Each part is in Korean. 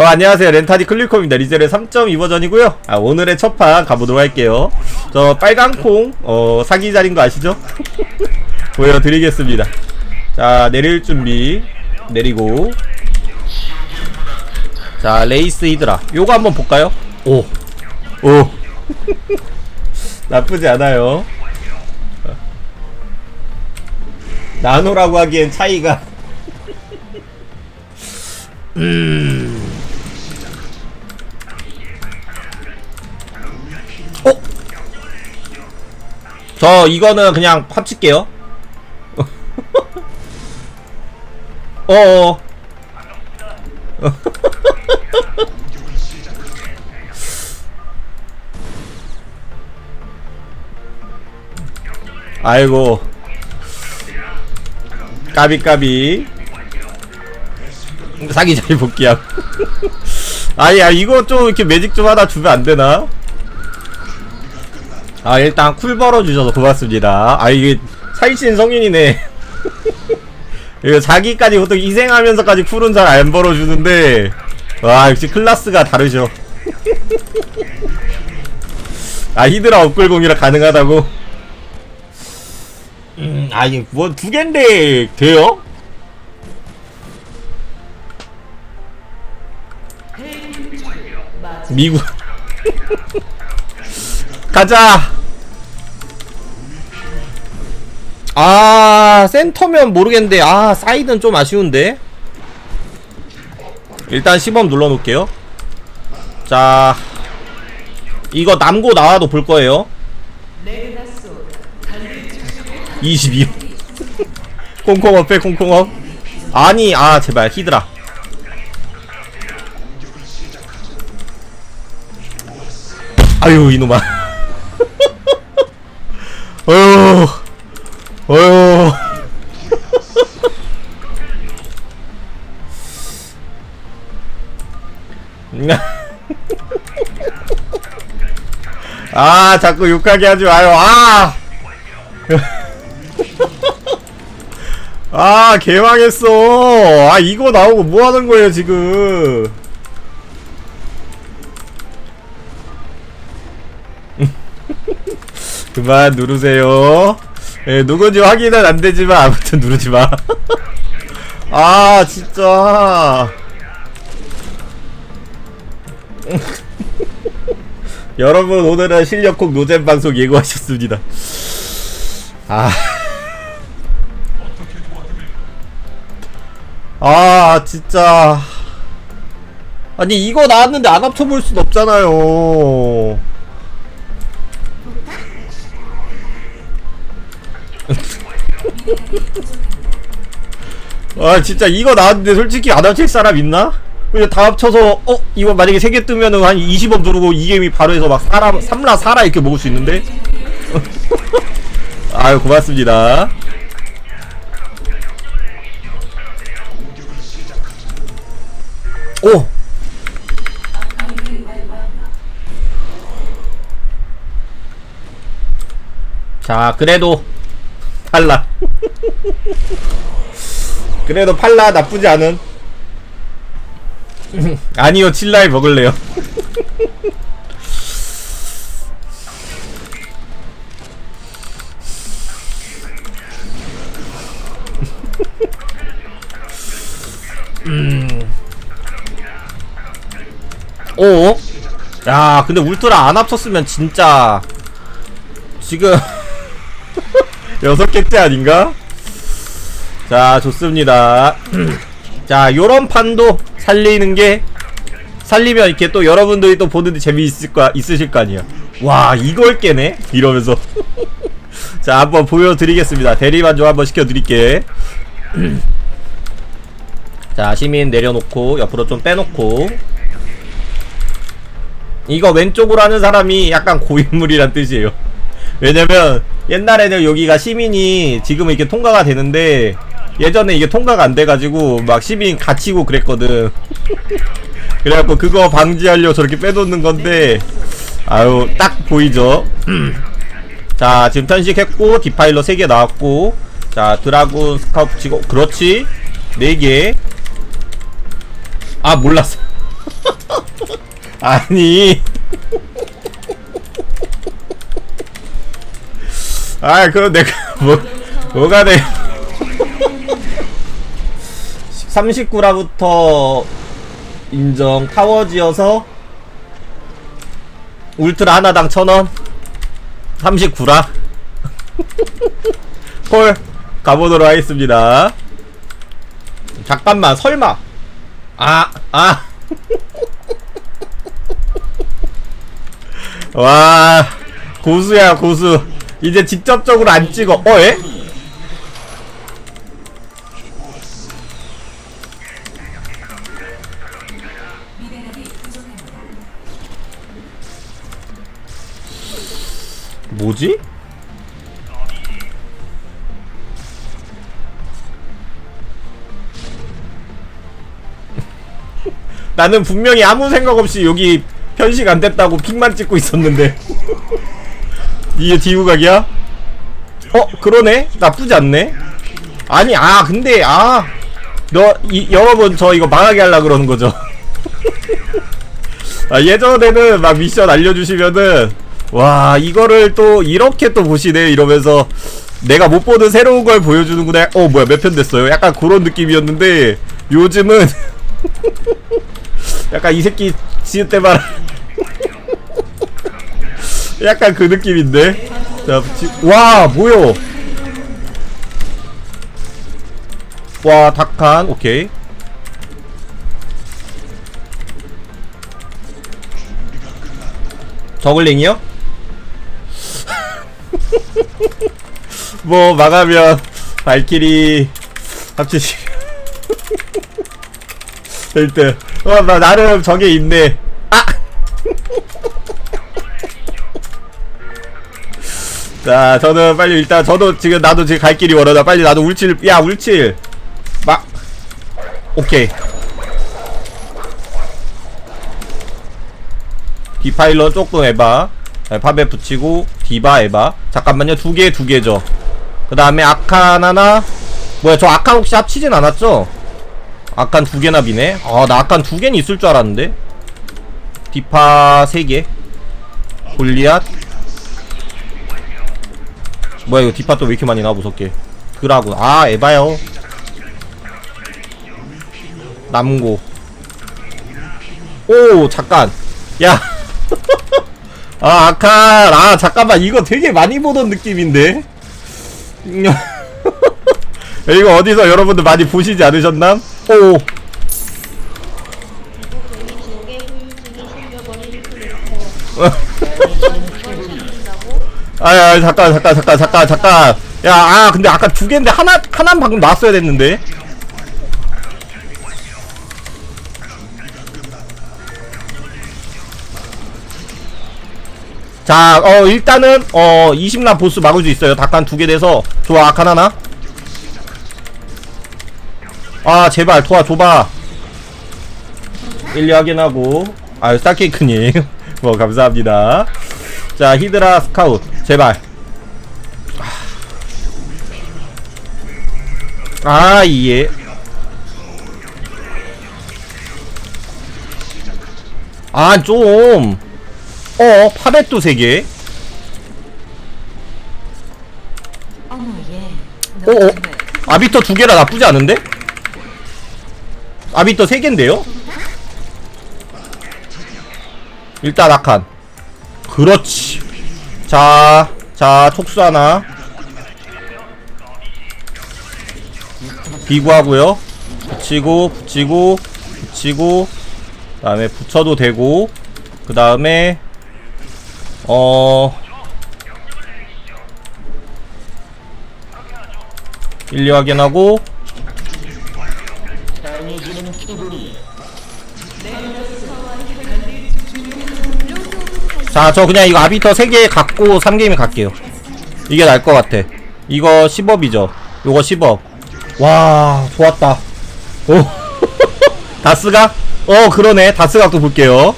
어, 안녕하세요. 렌타디 클리코입니다. 리젤의 3.2 버전이고요. 아, 오늘의 첫 판 가보도록 할게요. 저 빨간 콩, 어, 사기 자리인 거 아시죠? 보여드리겠습니다. 자, 내릴 준비. 내리고. 자, 레이스 히드라. 요거 한번 볼까요? 오. 오. 나쁘지 않아요. 나노라고 하기엔 차이가. 어? 저 이거는 그냥 합칠게요. 어어. 아이고. 까비까비. 사기 잘 복귀하고. 아니야, 이거 좀 이렇게 매직 좀 하나 주면 안 되나? 아 일단 쿨 벌어주셔서 고맙습니다. 아 이게 살찐 성인이네. 이거 자기까지 보통 희생하면서까지 쿨은 잘 안 벌어주는데 와 역시 클라스가 다르죠. 아 히드라 업글공이라 가능하다고? 음 아니 뭐 두 갠데 돼요? 미국 가자. 아 센터면 모르겠는데 아 사이드는 좀 아쉬운데. 일단 시범 눌러놓을게요. 자 이거 남고 나와도 볼 거예요. 22. 콩콩업 빼 콩콩업. 아니 아 제발 히드라. 아유 이놈아 어휴 어휴 아 자꾸 욕하게 하지 마요 아 아, 개망했어. 아, 이거 나오고 뭐 하는 거예요, 지금. 그만 누르세요. 예, 누군지 확인은 안 되지만 아무튼 누르지 마. 아, 진짜. 여러분 오늘은 실력콕 노잼 방송 예고하셨습니다. 아. 아, 진짜. 아니 이거 나왔는데 안 합쳐볼 순 없잖아요. 아 진짜 이거 나왔는데 솔직히 안 합칠 사람 있나? 그냥 다 합쳐서 어? 이거 만약에 세개 뜨면은 한 20원 누르고 이 게임이 바로 해서 막 사라 삼라 사라 이렇게 먹을 수 있는데? 아유 고맙습니다. 오! 자, 그래도 팔라. 그래도 팔라 나쁘지 않은. 아니요, 칠라이 먹을래요. 음. 오? 야, 근데 울트라 안 합쳤으면 진짜 지금 여섯 개째 아닌가? 자, 좋습니다. 자, 요런 판도 살리는 게 살리면 이렇게 또 여러분들이 또 보는데 재미있을 거 있으실 거 아니야. 와, 이걸 깨네? 이러면서. 자, 한번 보여 드리겠습니다. 대리만 좀 한번 시켜 드릴게. 자, 시민 내려놓고, 옆으로 좀 빼놓고. 이거 왼쪽으로 하는 사람이 약간 고인물이란 뜻이에요. 왜냐면 옛날에는 여기가 시민이 지금은 이렇게 통과가 되는데 예전에 이게 통과가 안 돼가지고 막 시민 갇히고 그랬거든. 그래갖고 그거 방지하려고 저렇게 빼놓는 건데 아유 딱 보이죠. 자 지금 편식했고 디파일러 3개 나왔고 자 드라군 스카우프 치고 그렇지 4개 아 몰랐어 아니. 아, 그럼 내가 뭐 뭐가 돼? 39라부터 인정. 타워 지어서 울트라 하나당 천원. 39라. 콜 가보도록 하겠습니다. 잠깐만 설마. 아 아. 와 고수야 고수 이제 직접적으로 안 찍어 어 예? 뭐지? 나는 분명히 아무 생각 없이 여기 편식 안 됐다고 픽만 찍고 있었는데 이게 디우각이야? 어 그러네. 나쁘지 않네. 아니 아 근데 아 너 여러분 저 이거 망하게 하려 그러는 거죠? 아, 예전에는 막 미션 알려주시면은 와 이거를 또 이렇게 또 보시네 이러면서. 내가 못 보는 새로운 걸 보여주는구나. 어 뭐야 몇 편 됐어요? 약간 그런 느낌이었는데 요즘은 약간 이 새끼 지을 때만 약간 그 느낌인데? 자 지, 와 뭐요? 와 닭한 오케이. 저글링이요? 뭐 망하면 발키리 합치시 1등 어, 나 나름 저게 있네. 아! 자 저는 빨리 일단 저도 지금 나도 지금 갈 길이 멀어다 빨리 나도 울칠 야 울칠. 막 오케이. 디파일러 조금 에바 네, 팝에 붙이고 디바 에바 잠깐만요 두 개 두 개죠. 그 다음에 아칸 하나. 뭐야 저 아칸 혹시 합치진 않았죠? 아칸 두 개나 비네. 아나 아칸 두 개는 있을 줄 알았는데. 디파 세개. 골리앗 뭐야 이거 디파 또 왜 이렇게 많이 나와 무섭게 그라고 아 에바요 남고 오 잠깐 야 아, 아칸. 아, 잠깐만. 이거 되게 많이 보던 느낌인데? 이거 어디서 여러분들 많이 보시지 않으셨나? 오. 아, 야, 잠깐, 잠깐, 잠깐, 잠깐, 잠깐. 야, 아, 근데 아까 두 개인데 하나, 하나는 방금 나왔어야 됐는데? 자, 어, 일단은, 어, 20란 보스 막을 수 있어요. 닭간 두 개 돼서. 좋아, 아칸 하나. 아, 제발, 도와줘봐. 1, 2 확인하고. 아유, 스타케이크님. 뭐, 감사합니다. 자, 히드라 스카웃. 제발. 아, 예. 아, 좀. 어, 파벳도 3개. 어머 얘. 어, 어. 아비터 2개라 나쁘지 않은데? 아비터 3개인데요? 일단 아칸. 그렇지. 자, 자, 촉수 하나. 비구하고요. 붙이고, 붙이고, 붙이고, 그 다음에 붙여도 되고, 그 다음에, 어, 1, 2 확인하고, 자, 저 그냥 이거 아비터 3개 갖고 3게임에 갈게요. 이게 나을 것 같아. 이거 10업이죠. 요거 10업. 와, 좋았다. 오. 다스가? 어, 그러네. 다스각도 볼게요.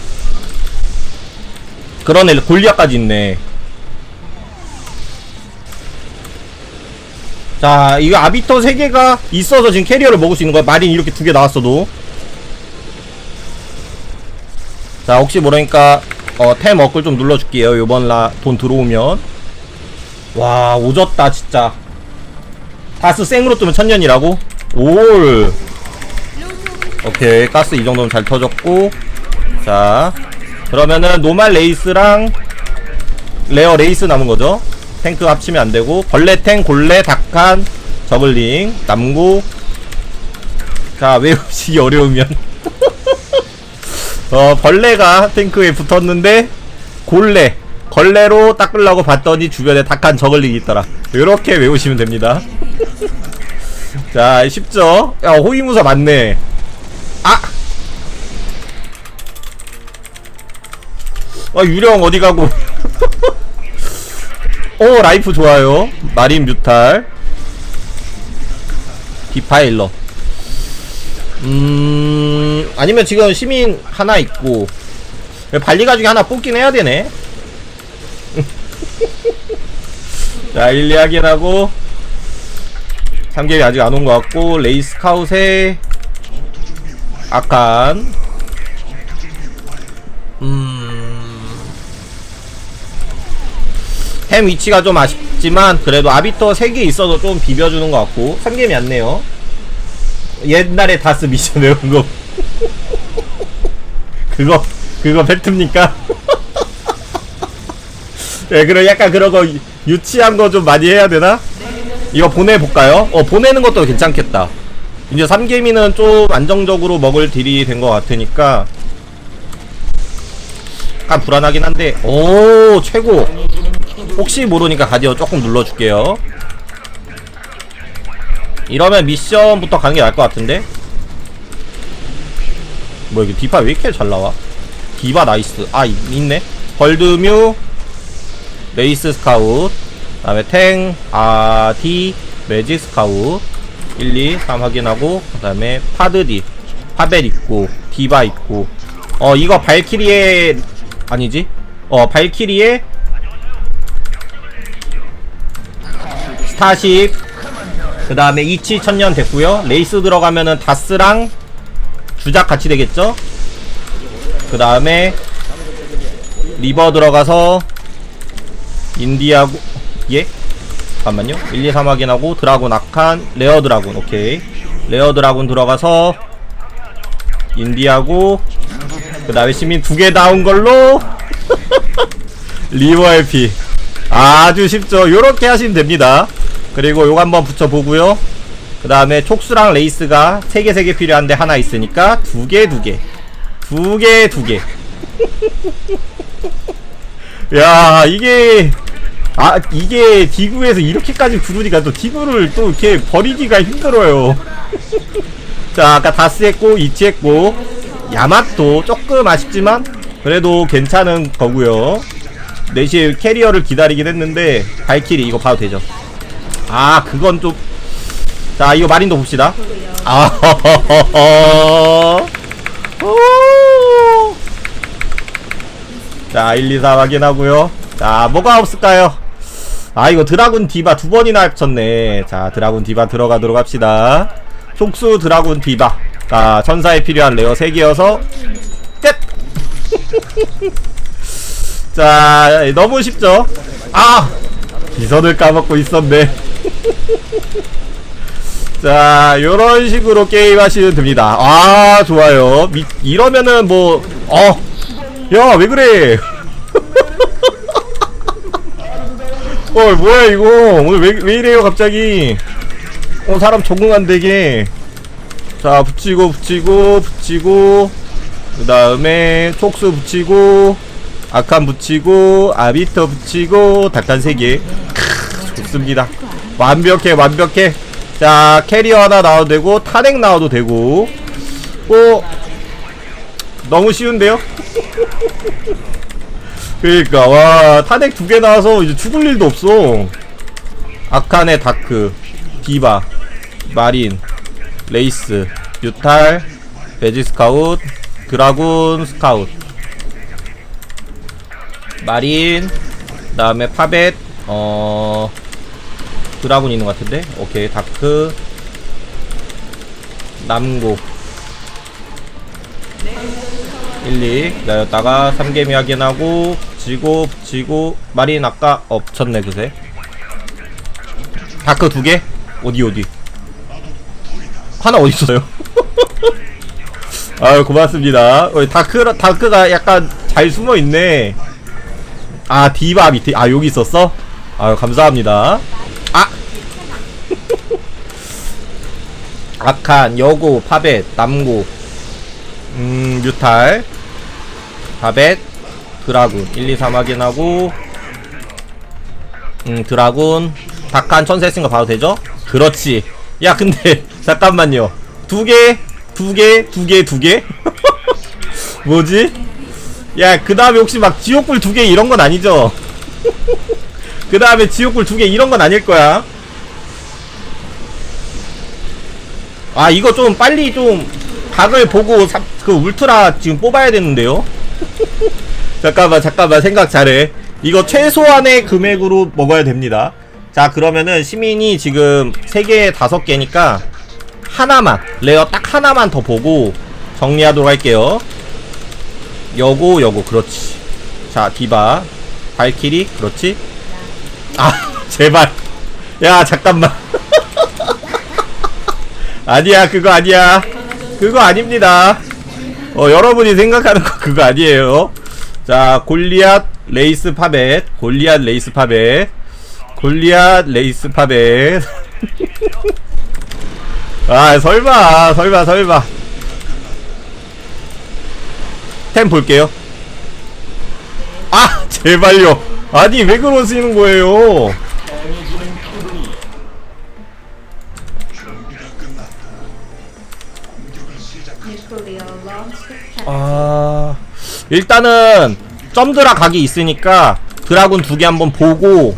그러네. 골리아까지 있네. 자, 이거 아비터 3개가 있어서 지금 캐리어를 먹을 수 있는 거야. 마린 이렇게 두 개 나왔어도. 자 혹시 모르니까 어, 템 업글 좀 눌러줄게요. 요번 라 돈 들어오면. 와 오졌다 진짜. 다스 생으로 뜨면 천년이라고? 올. 오케이 가스 이 정도면 잘 터졌고. 자 그러면은 노말 레이스랑 레어 레이스 남은 거죠? 탱크 합치면 안 되고. 벌레 탱 골레 닭한 저글링 남고 자 외우시기 어려우면 어 벌레가 탱크에 붙었는데 골레 걸레로 닦으려고 봤더니 주변에 닭한 저글링이 있더라. 이렇게 외우시면 됩니다. 자 쉽죠? 야 호위무사 맞네. 아! 아 유령 어디 가고? 오 라이프 좋아요. 마린 뮤탈. 디파일러 음 아니면 지금 시민 하나 있고 발리가 중에 하나 뽑긴 해야 되네. 자 1, 2 확인하고. 3개월이 아직 안 온 것 같고 레이스 카웃에 아칸 햄 위치가 좀 아쉽지만 그래도 아비터 3개 있어도 좀 비벼주는 것 같고 3개이 안 네요 옛날에 다스 미션 외운 거 그거 그거 팩트입니까? 네 그럼 약간 그런 거 유- 유치한 거 좀 많이 해야 되나? 이거 보내볼까요? 어 보내는 것도 괜찮겠다 이제 3개미는 좀 안정적으로 먹을 딜이 된 것 같으니까 약간 불안하긴 한데 오 최고 혹시 모르니까 가디언 조금 눌러줄게요 이러면 미션부터 가는 게 나을 것 같은데? 뭐 이게 디파 왜 이렇게 잘 나와? 디바 나이스. 아 있- 있네. 벌드뮤 레이스 스카웃 그 다음에 탱 아디 매지 스카웃 1, 2, 3 확인하고 그 다음에 파드디 파벨 있고 디바 있고. 어 이거 발키리에 아니지? 어 발키리에 스타쉽 그 다음에 이치 천년 됐고요. 레이스 들어가면은 다스랑 주작 같이 되겠죠? 그 다음에 리버 들어가서 인디하고 예? 잠깐만요. 1, 2, 3 확인하고 드라군 아칸 레어 드라군 오케이. 레어 드라군 들어가서 인디하고 그 다음에 시민 두 개 나온 걸로 리버 LP 아주 쉽죠? 요렇게 하시면 됩니다 그리고 요거 한번 붙여보고요. 그 다음에 촉수랑 레이스가 3개 3개 필요한데 하나 있으니까 두개 두개. 두개 두개. 야 이게 아 이게 디구에서 이렇게까지 부르니까 또 디구를 또 이렇게 버리기가 힘들어요. 자 아까 다스 했고 이치 했고 야마토 조금 아쉽지만 그래도 괜찮은 거고요. 내시 캐리어를 기다리긴 했는데 발키리 이거 봐도 되죠 아 그건 좀. 자 이거 마린도 봅시다. 아 오. 자 1, 2, 4 확인하고요. 자 뭐가 없을까요? 아 이거 드라군 디바 두 번이나 합쳤네. 자 드라군 디바 들어가도록 합시다. 촉수 드라군 디바. 자 천사에 필요한 레어 3개여서 끝! 자 너무 쉽죠? 아! 비선을 까먹고 있었네 자 요런 식으로 게임 하시면 됩니다. 아 좋아요. 미, 이러면은 뭐 어 야 왜 그래? 어 뭐야 이거? 오늘 왜, 왜 이래요 갑자기? 어 사람 적응 안 되게. 자 붙이고 붙이고 붙이고 그 다음에 촉수 붙이고 아칸 붙이고 아비터 붙이고 닭단 3개. 좋습니다 완벽해 완벽해. 자 캐리어 하나 나와도 되고 탄핵 나와도 되고. 어? 너무 쉬운데요? 그러니까 와 탄핵 두 개 나와서 이제 죽을 일도 없어. 아칸의 다크 디바 마린 레이스 뮤탈 베지 스카웃 드라군 스카웃. 마린 그 다음에 파벳 어 드라군 있는 것 같은데? 오케이 다크. 남고. 1, 2 기다렸다가 3개미 확인하고 붙이고 붙이고. 마린 아까 어 붙였네 그새. 다크 두 개? 어디 어디? 하나 어디 있어요? 아유 고맙습니다. 어, 다크 다크가 약간 잘 숨어 있네. 아 디바 밑에 아 여기 있었어? 아유 감사합니다 아! 아칸 여고 파벳 남고. 음 뮤탈. 파벳 드라군. 1, 2, 3 확인하고. 음 드라군. 다칸 천사 봐도 되죠? 그렇지. 야 근데 잠깐만요. 두 개 두 개 두 개 두 개? 뭐지? 야 그 다음에 혹시 막 지옥불 두 개 이런 건 아니죠? 그 다음에 지옥불 두개 이런 건 아닐 거야. 아 이거 좀 빨리 좀 각을 보고 사, 그 울트라 지금 뽑아야 되는데요? 잠깐만 잠깐만 생각 잘해. 이거 최소한의 금액으로 먹어야 됩니다. 자 그러면은 시민이 지금 3개 5개니까 하나만 레어 딱 하나만 더 보고 정리하도록 할게요. 여고 여고 그렇지. 자 디바. 발키리 그렇지 아 제발. 야 잠깐만. 아니야 그거 아니야. 그거 아닙니다. 어 여러분이 생각하는 거 그거 아니에요. 자 골리앗 레이스 파벳 골리앗 레이스 파벳 골리앗 레이스 파벳. 아 설마 설마 설마. 템 볼게요. 아 제발요 아니 왜 그러시는 거예요 아 일단은 점드라 각이 있으니까 드라군 두 개 한번 보고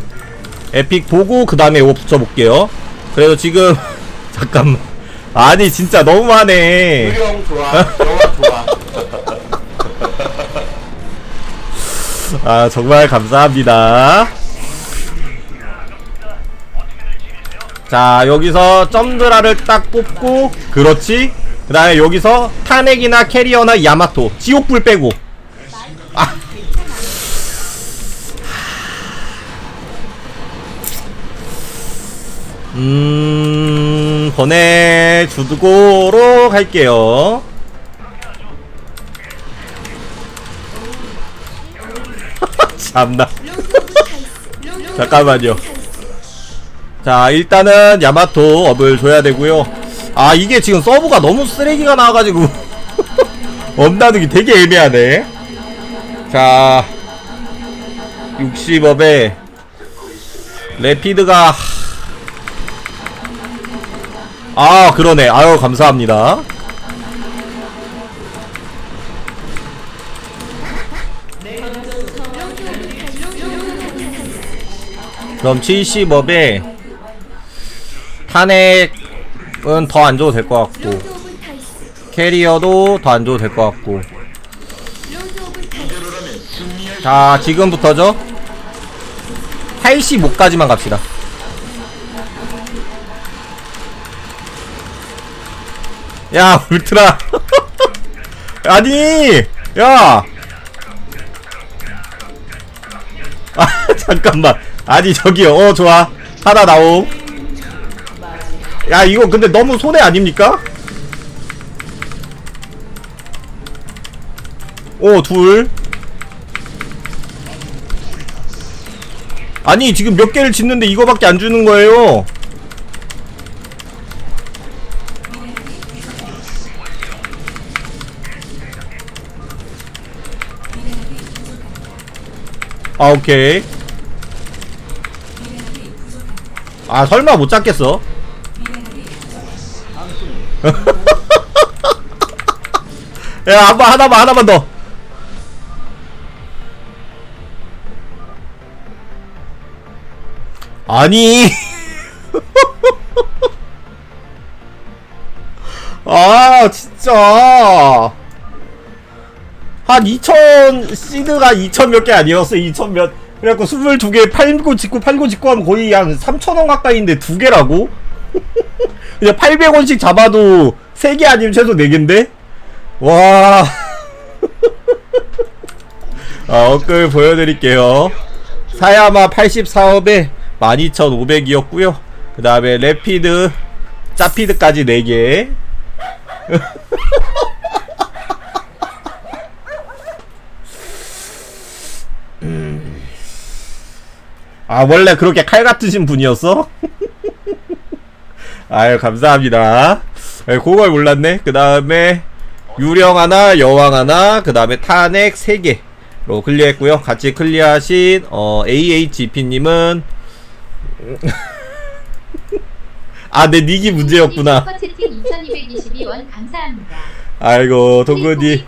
에픽 보고 그 다음에 이거 붙여볼게요 그래도 지금 잠깐만 아니 진짜 너무하네 형 좋아. 영화 좋아. 아 정말 감사합니다. 자 여기서 점드라를 딱 뽑고 그렇지? 그 다음에 여기서 타넥이나 캐리어나 야마토 지옥불 빼고. 아. 음 보내주도록 할게요 참나. 잠깐만요. 자 일단은 야마토 업을 줘야 되고요. 아 이게 지금 서브가 너무 쓰레기가 나와가지고. 업 나누기 되게 애매하네. 자 60업에 레피드가 아 그러네. 아유 감사합니다 그럼 70업에 탄핵은 더 안 줘도 될 것 같고 캐리어도 더 안 줘도 될 것 같고. 자 지금부터죠? 85까지만 갑시다. 야 울트라. 아니 야. 아 잠깐만 아니 저기요. 어 좋아. 하나 나옴. 야 이거 근데 너무 손해 아닙니까? 오둘. 아니 지금 몇 개를 짓는데 이거밖에 안 주는 거예요? 아 오케이 아 설마 못 잡겠어? 야 한번 하나만 하나만 더. 아니. 아 진짜. 한 2000 시드가 2000 몇 개 아니었어? 2000몇 그래갖고 22개 팔고 짓고 팔고 짓고 하면 거의 한 3000원 가까이인데 두 개라고? 그냥 800원씩 잡아도 3개 아니면 최소 4개인데? 와 어, 업글 보여드릴게요. 사야마 84업에 12,500이었고요. 그 다음에 레피드, 짜피드까지 4개. 아, 원래 그렇게 칼 같으신 분이었어? 아유, 감사합니다. 예, 그걸 몰랐네. 그 다음에, 유령 하나, 여왕 하나, 그 다음에 탄핵 3개로 클리어했고요. 같이 클리어하신, 어, AHP님은, 아, 내 닉이 문제였구나. 슈퍼채팅 2222원 감사합니다. 아이고, 동근이.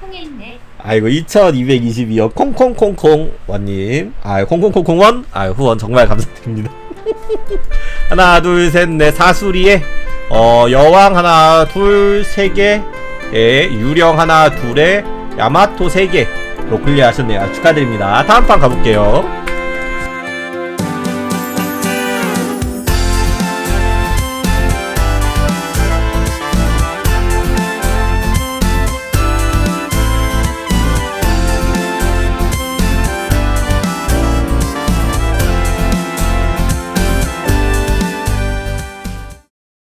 아이고 2222요. 콩콩콩콩 원님. 아 콩콩콩콩 원? 아 후원 정말 감사드립니다. 하나 둘 셋 넷 사수리에 어 여왕 하나 둘 세개에 유령 하나 둘에 야마토 세개 로 클리어 하셨네요. 아, 축하드립니다. 다음 판 가볼게요